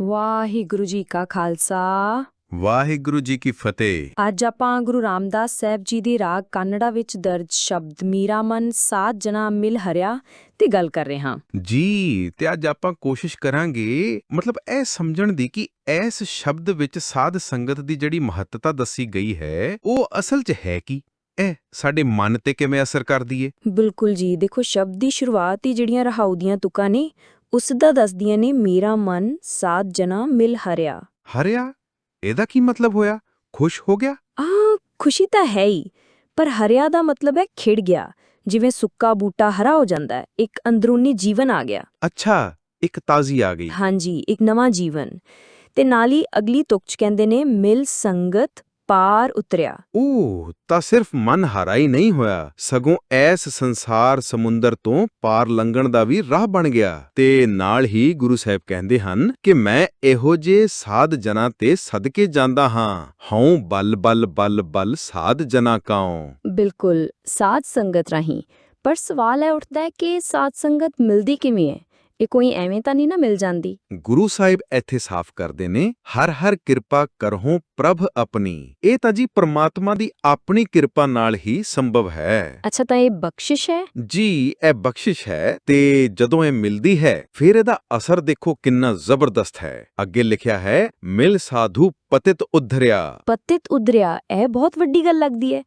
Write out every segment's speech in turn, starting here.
ਵਾਹਿਗੁਰੂ ਜੀ ਕਾ ਖਾਲਸਾ। ਵਾਹਿਗੁਰੂ ਜੀ ਕੀ ਫਤਿਹ। ਅੱਜ ਆਪਾਂ ਗੁਰੂ ਰਾਮਦਾਸ ਸਾਹਿਬ ਜੀ ਦੀ ਰਾਗ ਕਾਨੜਾ ਵਿੱਚ ਦਰਜ ਸ਼ਬਦ ਮੀਰਾ ਮਨ ਸਾਤ ਜਨਾ ਮਿਲ ਹਰਿਆ ਤੇ ਗੱਲ ਕਰ ਰਹੇ ਹਾਂ। ਜੀ ਤੇ ਅੱਜ ਆਪਾਂ ਕੋਸ਼ਿਸ਼ ਕਰਾਂਗੇ ਮਤਲਬ ਇਹ ਸਮਝਣ ਦੀ ਕਿ ਇਸ ਸ਼ਬਦ ਵਿੱਚ ਸਾਧ ਸੰਗਤ ਦੀ ਜਿਹੜੀ ਮਹੱਤਤਾ ਦੱਸੀ ਗਈ ਹੈ ਉਹ ਅਸਲ 'ਚ ਹੈ ਕੀ? ਇਹ ਸਾਡੇ ਮਨ ਤੇ ਕਿਵੇਂ ਅਸਰ ਕਰਦੀ ਏ? ਬਿਲਕੁਲ ਜੀ ਦੇਖੋ ਸ਼ਬਦ ਦੀ ਸ਼ੁਰੂਆਤ ਹੀ ਜਿਹੜੀਆਂ ਰਹਾਉ ਦੀਆਂ ਤੁਕਾਂ ਨੇ ਉਸ ਦਾ ਦੱਸਦੀਆਂ ਨੇ ਮੇਰਾ ਮਨ ਸਾਤ ਜਨਾ ਮਿਲ ਹਰਿਆ। ਹਰਿਆ? ਇਹਦਾ ਕੀ ਮਤਲਬ ਹੋਇਆ? ਖੁਸ਼ ਹੋ ਗਿਆ? ਆ ਖੁਸ਼ੀ ਤਾਂ ਹੈ ਹੀ ਪਰ ਹਰਿਆ ਦਾ ਮਤਲਬ ਹੈ ਖਿੜ ਗਿਆ। ਜਿਵੇਂ ਸੁੱਕਾ ਬੂਟਾ ਹਰਾ ਹੋ ਜਾਂਦਾ ਹੈ ਇੱਕ ਅੰਦਰੂਨੀ ਜੀਵਨ ਆ ਗਿਆ। ਅੱਛਾ ਇੱਕ ਤਾਜ਼ੀ ਆ ਗਈ। ਹਾਂਜੀ ਇੱਕ ਨਵਾਂ ਜੀਵਨ। ਤੇ ਨਾਲ ਹੀ ਅਗਲੀ ਤੁਕ ਚ ਕਹਿੰਦੇ ਨੇ ਮਿਲ ਸੰਗਤ ਪਾਰ ਉਤਰਿਆ। ਉਹ ਤਾਂ ਸਿਰਫ ਮਨ ਹਾਰਾ ਹੀ ਨਹੀਂ ਹੋਇਆ। ਸਗੋਂ ਐਸ ਸੰਸਾਰ ਸਮੁੰਦਰ ਤੋਂ ਪਾਰ ਲੰਘਣ ਦਾ ਵੀ ਰਾਹ ਬਣ ਗਿਆ। ਤੇ ਨਾਲ ਹੀ ਗੁਰੂ ਸਾਹਿਬ ਕਹਿੰਦੇ ਹਨ ਕਿ ਮੈਂ ਇਹੋ ਜੇ ਸਾਧ ਜਨਾਂ ਤੇ ਸਦਕੇ ਜਾਂਦਾ ਹਾਂ। ਹਉ ਬਲ ਬਲ ਬਲ ਬਲ ਸਾਧ ਜਨਾਂ ਕਾਉ। ਬਿਲਕੁਲ ਸਾਧ ਸੰਗਤ ਰਾਹੀਂ। ਪਰ ਸਵਾਲ ਹੈ ਉੱਠਦਾ ਹੈ ਕਿ ਸਾਧ ਸੰਗਤ ਮਿਲਦੀ ਕਿਵੇਂ ਹੈ? ਇਹ ਕੋਈ ਐਵੇਂ ਤਾਂ ਨਹੀਂ ਨਾ ਮਿਲ ਜਾਂਦੀ। ਗੁਰੂ ਸਾਹਿਬ ਇੱਥੇ ਸਾਫ਼ ਕਰਦੇ ਨੇ ਹਰ ਹਰ ਕਿਰਪਾ ਕਰਹੁ ਪ੍ਰਭ ਆਪਣੀ। ਇਹ ਤਾਂ ਜੀ ਪ੍ਰਮਾਤਮਾ ਦੀ ਆਪਣੀ ਕਿਰਪਾ ਨਾਲ ਹੀ ਸੰਭਵ ਹੈ। ਅੱਛਾ ਤਾਂ ਇਹ ਬਖਸ਼ਿਸ਼ ਹੈ? ਜੀ ਇਹ ਬਖਸ਼ਿਸ਼ ਹੈ ਤੇ ਜਦੋਂ ਇਹ ਮਿਲਦੀ ਹੈ ਫਿਰ ਇਹਦਾ ਅਸਰ ਦੇਖੋ ਕਿੰਨਾ ਜ਼ਬਰਦਸਤ ਹੈ। ਅੱਗੇ ਲਿਖਿਆ ਹੈ ਮਿਲ ਸਾਧੂ ਪਤਿਤ ਉਧਰਿਆ। ਪਤਿਤ ਉਦਰਿਆ ਇਹ ਬਹੁਤ ਵੱਡੀ ਗੱਲ ਲੱਗਦੀ ਹੈ।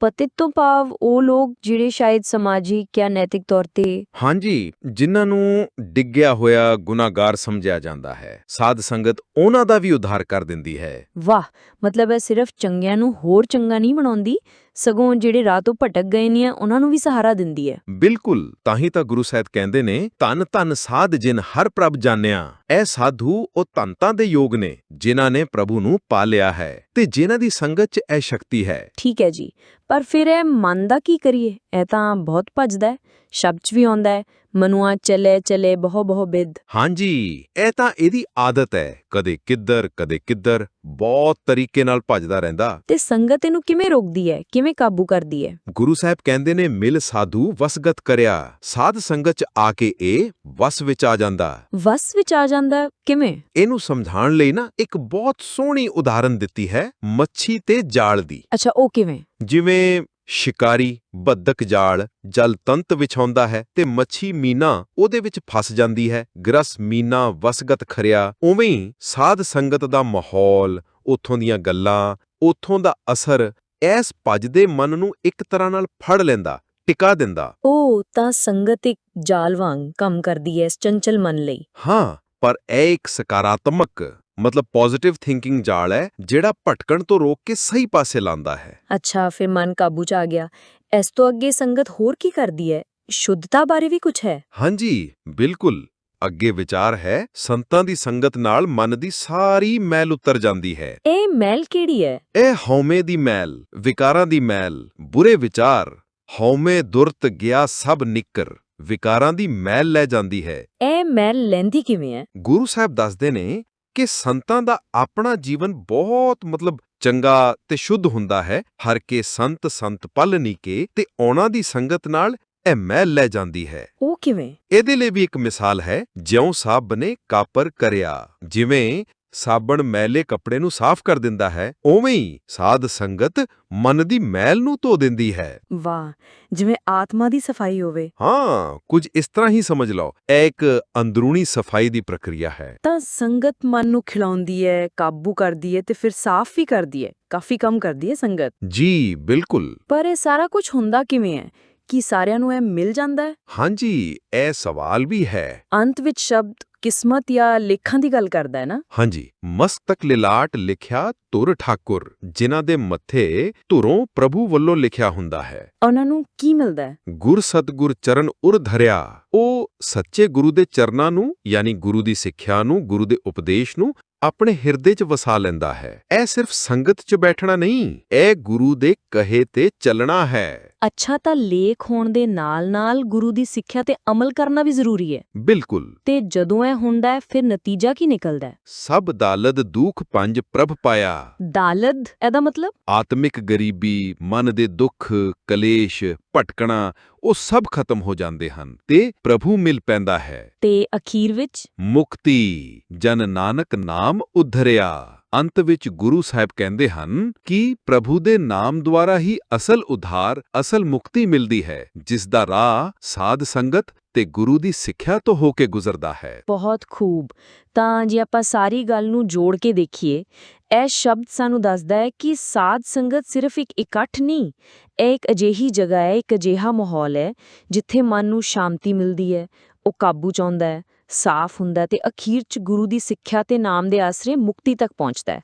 ਪਤਿਤ ਤੋਂ ਭਾਵ ਉਹ ਲੋਕ ਜਿਹੜੇ ਸ਼ਾਇਦ ਸਮਾਜਿਕ ਜਾਂ ਨੈਤਿਕ ਤੌਰ ਤੇ ਹਾਂਜੀ ਜਿਨ੍ਹਾਂ ਨੂੰ ਡਿੱਗਿਆ ਹੋਇਆ ਗੁਨਾਹਗਾਰ ਸਮਝਿਆ ਜਾਂਦਾ ਹੈ। ਸਾਧ ਸੰਗਤ ਉਹਨਾਂ ਦਾ ਵੀ ਉਧਾਰ ਕਰ ਦਿੰਦੀ ਹੈ। ਵਾਹ ਮਤਲਬ ਇਹ ਸਿਰਫ ਚੰਗਿਆਂ ਨੂੰ ਹੋਰ ਚੰਗਾ ਨਹੀਂ ਬਣਾਉਂਦੀ ਸਗੋਂ ਜਿਹੜੇ ਰਾਹ ਤੋਂ ਭਟਕ ਗਏ ਨੇ ਉਹਨਾਂ ਨੂੰ ਵੀ ਸਹਾਰਾ ਦਿੰਦੀ ਹੈ। ਬਿਲਕੁਲ ਤਾਂ ਹੀ ਤਾਂ ਗੁਰੂ ਸਾਹਿਬ ਕਹਿੰਦੇ ਨੇ ਧੰਨ ਧੰਨ ਸਾਧ ਜਿਨ ਹਰ ਪ੍ਰਭ ਜਾਣਿਆ। ਇਹ ਸਾਧੂ ਉਹ ਧੰਤਾਂ ਦੇ ਯੋਗ ਨੇ ਜਿਨ੍ਹਾਂ ਨੇ ਪ੍ਰਭੂ ਨੂੰ ਪਾ ਲਿਆ ਹੈ ਤੇ ਜਿਨ੍ਹਾਂ ਦੀ ਸੰਗਤ 'ਚ ਇਹ ਸ਼ਕਤੀ ਹੈ। ਠੀਕ ਹੈ ਜੀ ਪਰ ਫਿਰ ਇਹ ਮਨ ਦਾ ਕੀ ਕਰੀਏ? ਇਹ ਤਾਂ ਬਹੁਤ ਭੱਜਦਾ ਹੈ। ਸ਼ਬਦ ਵੀ ਆਉਂਦਾ ਹੈ ਮਨੁਆ ਚਲੇ ਚਲੇ ਬਹੁ ਬਹੁ ਬਿਦ। ਹਾਂਜੀ ਇਹ ਤਾਂ ਇਹਦੀ ਆਦਤ ਹੈ ਕਦੇ ਕਿੱਧਰ ਕਦੇ ਕਿੱਧਰ ਬਹੁਤ ਤਰੀਕੇ ਨਾਲ ਭੱਜਦਾ ਰਹਿੰਦਾ। ਤੇ ਸੰਗਤ ਇਹਨੂੰ ਕਿਵੇਂ ਰੋਕਦੀ ਹੈ ਕਿਵੇਂ ਕਾਬੂ ਕਰਦੀ ਹੈ? ਗੁਰੂ ਸਾਹਿਬ ਕਹਿੰਦੇ ਨੇ ਮਿਲ ਸਾਧੂ ਵਸਗਤ ਕਰਿਆ ਸਾਧ ਸੰਗਤ 'ਚ ਆ ਕੇ ਇਹ ਵਸ ਵਿੱਚ ਆ ਜਾਂਦਾ। ਵਸ ਵਿੱਚ ਆ ਜਾਂਦਾ ਕਿਵੇਂ? ਇਹਨੂੰ ਸਮਝਾਉਣ ਲਈ ਨਾ ਇੱਕ ਬਹੁਤ ਸੋਹਣੀ ਉਦਾਹਰਨ ਦਿੱਤੀ ਹੈ ਮੱਛੀ ਤੇ ਜਾਲ ਦੀ। ਅੱਛਾ ਉਹ ਕਿਵੇਂ? ਜਿਵੇਂ ਸ਼ਿਕਾਰੀ ਬੱਦਕ ਜਾਲ ਜਲ ਤੰਤ ਵਿਛਾਉਂਦਾ ਹੈ ਤੇ ਮੱਛੀ ਮੀਨਾ ਉਹਦੇ ਵਿੱਚ ਫਸ ਜਾਂਦੀ ਹੈ। ਗ੍ਰਸ ਮੀਨਾ ਵਸਗਤ ਖਰਿਆ ਉਵੇਂ ਹੀ ਸਾਧ ਸੰਗਤ ਦਾ ਮਾਹੌਲ ਉਥੋਂ ਦੀਆਂ ਗੱਲਾਂ ਉਥੋਂ ਦਾ ਅਸਰ ਐਸ ਭਜਦੇ ਮਨ ਨੂੰ ਇੱਕ ਤਰ੍ਹਾਂ ਨਾਲ ਫੜ ਲੈਂਦਾ ਟਿਕਾ ਦਿੰਦਾ। ਉਹ ਤਾਂ ਸੰਗਤ ਇੱਕ ਜਾਲ ਵਾਂਗ ਕੰਮ ਕਰਦੀ ਹੈ ਇਸ ਚੰਚਲ ਮਨ ਲਈ। ਹਾਂ ਪਰ ਇਹ ਇੱਕ ਸਕਾਰਾਤਮਕ ਮਤਲਬ ਪੋਜ਼ਿਟਿਵ ਥਿੰਕਿੰਗ ਜਾਲ ਹੈ ਜਿਹੜਾ ਭਟਕਣ ਤੋਂ ਰੋਕ ਕੇ ਸਹੀ ਪਾਸੇ ਲਾਂਦਾ ਹੈ। ਅੱਛਾ ਫਿਰ ਮਨ ਕਾਬੂ 'ਚ ਆ ਗਿਆ। ਇਸ ਤੋਂ ਅੱਗੇ ਸੰਗਤ ਹੋਰ ਕੀ ਕਰਦੀ ਹੈ? ਸ਼ੁੱਧਤਾ ਬਾਰੇ ਵੀ ਕੁਝ ਹੈ? ਹਾਂਜੀ ਬਿਲਕੁਲ। ਅੱਗੇ ਵਿਚਾਰ ਹੈ ਸੰਤਾਂ ਦੀ ਸੰਗਤ ਨਾਲ ਮਨ ਦੀ ਸਾਰੀ ਮੈਲ ਉਤਰ ਜਾਂਦੀ ਹੈ। ਇਹ ਮੈਲ ਕਿਹੜੀ ਹੈ? ਇਹ ਹਉਮੈ ਦੀ ਮੈਲ ਵਿਕਾਰਾਂ ਦੀ ਮੈਲ ਬੁਰੇ ਵਿਚਾਰ ਹਉਮੈ ਦੁਰਤ ਗਿਆ ਸਭ ਨਿੱਕਰ ਵਿਕਾਰਾਂ ਦੀ ਮੈਲ ਲੈ ਜਾਂਦੀ ਹੈ। ਇਹ ਮੈਲ ਲੈਂਦੀ ਕਿਵੇਂ ਹੈ? ਗੁਰੂ ਸਾਹਿਬ ਦੱਸਦੇ ਨੇ ਕਿ ਸੰਤਾਂ ਦਾ ਆਪਣਾ ਜੀਵਨ ਬਹੁਤ ਮਤਲਬ ਚੰਗਾ ਤੇ ਸ਼ੁੱਧ ਹੁੰਦਾ ਹੈ। ਹਰ ਕੇ ਸੰਤ ਸੰਤ ਪਲ ਨੀਕੇ ਤੇ ਉਹਨਾਂ ਦੀ ਸੰਗਤ ਨਾਲ ਇਹ ਮੈਲ ਲੈ ਜਾਂਦੀ ਹੈ। ਉਹ ਕਿਵੇਂ? ਇਹਦੇ ਲਈ ਵੀ ਇੱਕ ਮਿਸਾਲ ਹੈ ਜਿਉਂ ਸਾਬਣ ਨੇ ਕਾਪਰ ਕਰਿਆ। ਜਿਵੇਂ ਸਾਬਣ ਮੈਲੇ ਕੱਪੜੇ ਨੂੰ ਸਾਫ਼ ਕਰ ਦਿੰਦਾ ਹੈ ਉਵੇਂ ਹੀ ਸਾਧ ਸੰਗਤ ਮਨ ਦੀ ਮੈਲ ਨੂੰ ਧੋ ਦਿੰਦੀ ਹੈ। ਵਾਹ ਜਿਵੇਂ ਆਤਮਾ ਦੀ ਸਫ਼ਾਈ ਹੋਵੇ। ਹਾਂ ਕੁਝ ਇਸ ਤਰ੍ਹਾਂ ਹੀ ਸਮਝ ਲਓ ਇਹ ਇੱਕ ਅੰਦਰੂਨੀ ਸਫ਼ਾਈ ਦੀ ਪ੍ਰਕਿਰਿਆ ਹੈ। ਤਾਂ ਸੰਗਤ ਮਨ ਨੂੰ ਖਿਲਾਉਂਦੀ ਹੈ ਕਾਬੂ ਕਰਦੀ ਹੈ ਤੇ ਫਿਰ ਸਾਫ਼ ਵੀ ਕਰਦੀ ਹੈ ਕਾਫੀ ਕੰਮ ਕਰਦੀ ਹੈ ਸੰਗਤ। ਜੀ ਬਿਲਕੁਲ। ਪਰ ਇਹ ਸਾਰਾ ਕੁਝ ਹੁੰਦਾ ਕਿਵੇਂ ਹੈ? ਕੀ ਸਾਰਿਆਂ ਨੂੰ ਇਹ ਮਿਲ ਜਾਂਦਾ ਹੈ? ਹਾਂਜੀ ਇਹ ਸਵਾਲ ਵੀ ਹੈ। ਅੰਤ ਵਿੱਚ ਸ਼ਬਦ ਕਿਸਮਤ ਜਾਂ ਲੇਖਾਂ ਦੀ ਗੱਲ ਕਰਦਾ ਹੈ ਨਾ? ਹਾਂਜੀ। ਮਸਤਕ ਲਿਲਾਟ ਲਿਖਿਆ ਤੁਰ ਠਾਕੁਰ ਜਿਨ੍ਹਾਂ ਦੇ ਮੱਥੇ ਧੁਰੋਂ ਪ੍ਰਭੂ ਵੱਲੋਂ ਲਿਖਿਆ ਹੁੰਦਾ ਹੈ। ਉਹਨਾਂ ਨੂੰ ਕੀ ਮਿਲਦਾ ਹੈ? ਗੁਰ ਸਤਗੁਰ ਚਰਨ ਉਰ ਧਰਿਆ। ਉਹ ਸੱਚੇ ਗੁਰੂ ਦੇ ਚਰਨਾਂ ਨੂੰ ਯਾਨੀ ਗੁਰੂ ਦੀ ਸਿੱਖਿਆ ਨੂੰ ਗੁਰੂ ਦੇ ਉਪਦੇਸ਼ ਨੂੰ ਆਪਣੇ ਹਿਰਦੇ 'ਚ ਵਸਾ ਲੈਂਦਾ ਹੈ। ਇਹ ਸਿਰਫ ਸੰਗਤ 'ਚ ਬੈਠਣਾ ਨਹੀਂ ਇਹ ਗੁਰੂ ਦੇ ਕਹੇ ਤੇ ਚੱਲਣਾ ਹੈ। ਅੱਛਾ ਤਾਂ ਲੇਖ ਹੋਣ ਦੇ ਨਾਲ-ਨਾਲ ਗੁਰੂ ਦੀ ਸਿੱਖਿਆ ਤੇ ਅਮਲ ਕਰਨਾ ਵੀ ਜ਼ਰੂਰੀ ਹੈ। ਬਿਲਕੁਲ। ਤੇ ਜਦੋਂ ਇਹ ਹੁੰਦਾ ਹੈ ਫਿਰ ਨਤੀਜਾ ਕੀ ਨਿਕਲਦਾ ਹੈ? ਸਭ ਦਾਲਦ ਦੁਖ ਪੰਜ ਪ੍ਰਭ ਪਾਇਆ। ਦਾਲਦ? ਇਹਦਾ ਮਤਲਬ? ਆਤਮਿਕ ਗਰੀਬੀ ਮਨ ਦੇ ਦੁੱਖ ਕਲੇਸ਼ ਭਟਕਣਾ ਉਹ ਸਭ ਖਤਮ ਹੋ ਜਾਂਦੇ ਹਨ ਤੇ ਪ੍ਰਭੂ ਮਿਲ ਪੈਂਦਾ ਹੈ। ਤੇ ਅਖੀਰ ਵਿੱਚ? ਮੁਕਤੀ। ਜਨ ਨਾਨਕ ਨਾਮ ਉਧਰਿਆ। ਅੰਤ ਵਿੱਚ ਗੁਰੂ ਸਾਹਿਬ ਕਹਿੰਦੇ ਹਨ ਕਿ ਪ੍ਰਭੂ ਦੇ ਨਾਮ ਦੁਆਰਾ ਹੀ ਅਸਲ ਉਧਾਰ ਅਸਲ ਮੁਕਤੀ ਮਿਲਦੀ ਹੈ ਜਿਸ ਦਾ ਰਾਹ ਸਾਧ ਸੰਗਤ ਤੇ ਗੁਰੂ ਦੀ ਸਿੱਖਿਆ ਤੋਂ ਹੋ ਕੇ ਗੁਜ਼ਰਦਾ ਹੈ। ਬਹੁਤ ਖੂਬ। ਤਾਂ ਜੇ ਆਪਾਂ ਸਾਰੀ ਗੱਲ ਨੂੰ ਜੋੜ ਕੇ ਦੇਖੀਏ ਇਹ ਸ਼ਬਦ ਸਾਨੂੰ ਦੱਸਦਾ ਹੈ ਕਿ ਸਾਧ ਸੰਗਤ ਸਿਰਫ ਇੱਕ ਇਕੱਠ ਨਹੀਂ ਇਹ ਇੱਕ ਅਜਿਹੀ ਜਗ੍ਹਾ ਹੈ ਇੱਕ ਅਜਿਹਾ ਮਾਹੌਲ ਹੈ ਜਿੱਥੇ ਮਨ ਨੂੰ ਸ਼ਾਂਤੀ ਮਿਲਦੀ ਹੈ ਉਹ ਕਾਬੂ ਚ ਆਉਂਦਾ ਹੈ ਸਾਫ਼ ਹੁੰਦਾ ਤੇ ਅਖੀਰ ਚ ਗੁਰੂ ਦੀ ਸਿੱਖਿਆ ਤੇ ਨਾਮ ਦੇ ਆਸਰੇ ਮੁਕਤੀ ਤੱਕ ਪਹੁੰਚਦਾ ਹੈ।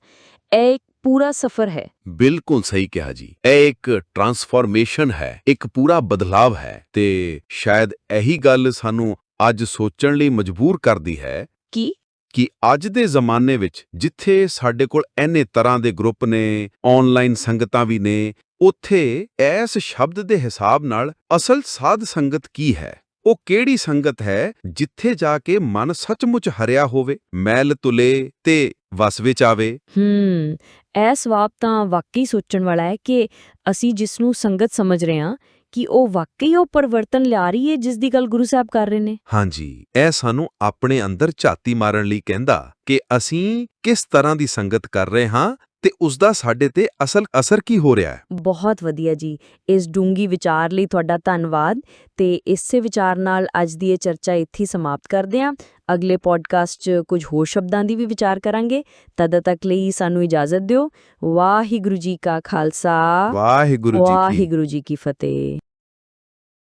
ਇਹ ਇੱਕ ਪੂਰਾ ਸਫ਼ਰ ਹੈ। ਬਿਲਕੁਲ ਸਹੀ ਕਿਹਾ ਜੀ। ਇਹ ਇੱਕ ਟਰਾਂਸਫਾਰਮੇਸ਼ਨ ਹੈ ਇੱਕ ਪੂਰਾ ਬਦਲਾਵ ਹੈ ਤੇ ਸ਼ਾਇਦ ਇਹੀ ਗੱਲ ਸਾਨੂੰ ਅੱਜ ਸੋਚਣ ਲਈ ਮਜਬੂਰ ਕਰਦੀ ਹੈ ਕਿ? ਕਿ ਅੱਜ ਦੇ ਜ਼ਮਾਨੇ ਵਿੱਚ ਜਿੱਥੇ ਸਾਡੇ ਕੋਲ ਐਨੇ ਤਰ੍ਹਾਂ ਦੇ ਗਰੁੱਪ ਨੇ ਆਨਲਾਈਨ ਸੰਗਤਾਂ ਵੀ ਨੇ, ਉੱਥੇ ਇਸ ਸ਼ਬਦ ਦੇ ਹਿਸਾਬ ਨਾਲ ਅਸਲ ਸਾਧ ਸੰਗਤ ਕੀ ਹੈ? ਉਹ ਕਿਹੜੀ ਸੰਗਤ ਹੈ ਜਿੱਥੇ ਜਾ ਕੇ ਮਨ ਸੱਚਮੁੱਚ ਹਰਿਆ ਹੋਵੇ, ਮੈਲ ਤੁਲੇ ਤੇ ਵਸ ਵਿੱਚ ਆਵੇ? ਹੂੰ, ਇਹ ਸਵਾਬ ਤਾਂ ਵਾਕਈ ਸੋਚਣ ਵਾਲਾ ਹੈ ਕਿ ਅਸੀਂ ਜਿਸ ਨੂੰ ਸੰਗਤ ਸਮਝ ਰਹੇ ਹਾਂ ਕਿ ਉਹ ਵਾਕਈ ਉਹ ਪਰਿਵਰਤਨ ਲਿਆ ਰਹੀ ਹੈ ਜਿਸ ਦੀ ਗੱਲ ਗੁਰੂ ਸਾਹਿਬ ਕਰ ਰਹੇ ਨੇ? ਹਾਂਜੀ ਇਹ ਸਾਨੂੰ ਆਪਣੇ ਅੰਦਰ ਝਾਤੀ ਮਾਰਨ ਲਈ ਕਹਿੰਦਾ ਕਿ ਅਸੀਂ ਕਿਸ ਤਰ੍ਹਾਂ ਦੀ ਸੰਗਤ ਕਰ ਰਹੇ ਹਾਂ ਤੇ ਉਸ ਦਾ ਸਾਡੇ ਤੇ ਅਸਲ ਅਸਰ ਕੀ ਹੋ ਰਿਹਾ ਹੈ। ਬਹੁਤ ਵਧੀਆ ਜੀ। ਇਸ ਡੂੰਗੀ ਵਿਚਾਰ ਲਈ ਤੁਹਾਡਾ ਧੰਨਵਾਦ ਤੇ ਇਸੇ ਵਿਚਾਰ ਨਾਲ ਅੱਜ ਦੀ ਇਹ ਚਰਚਾ ਇੱਥੇ ਸਮਾਪਤ ਕਰਦੇ ਹਾਂ। ਅਗਲੇ ਪੋਡਕਾਸਟ 'ਚ ਕੁਝ ਹੋਰ ਸ਼ਬਦਾਂ ਦੀ ਵੀ ਵਿਚਾਰ ਕਰਾਂਗੇ। ਤਦ ਤੱਕ ਲਈ ਸਾਨੂੰ ਇਜਾਜ਼ਤ ਦਿਓ। ਵਾਹਿਗੁਰੂ ਜੀ ਕਾ ਖਾਲਸਾ। ਵਾਹਿਗੁਰੂ ਜੀ ਕੀ ਵਾਹਿਗੁਰੂ ਜੀ ਕੀ ਫਤਿਹ।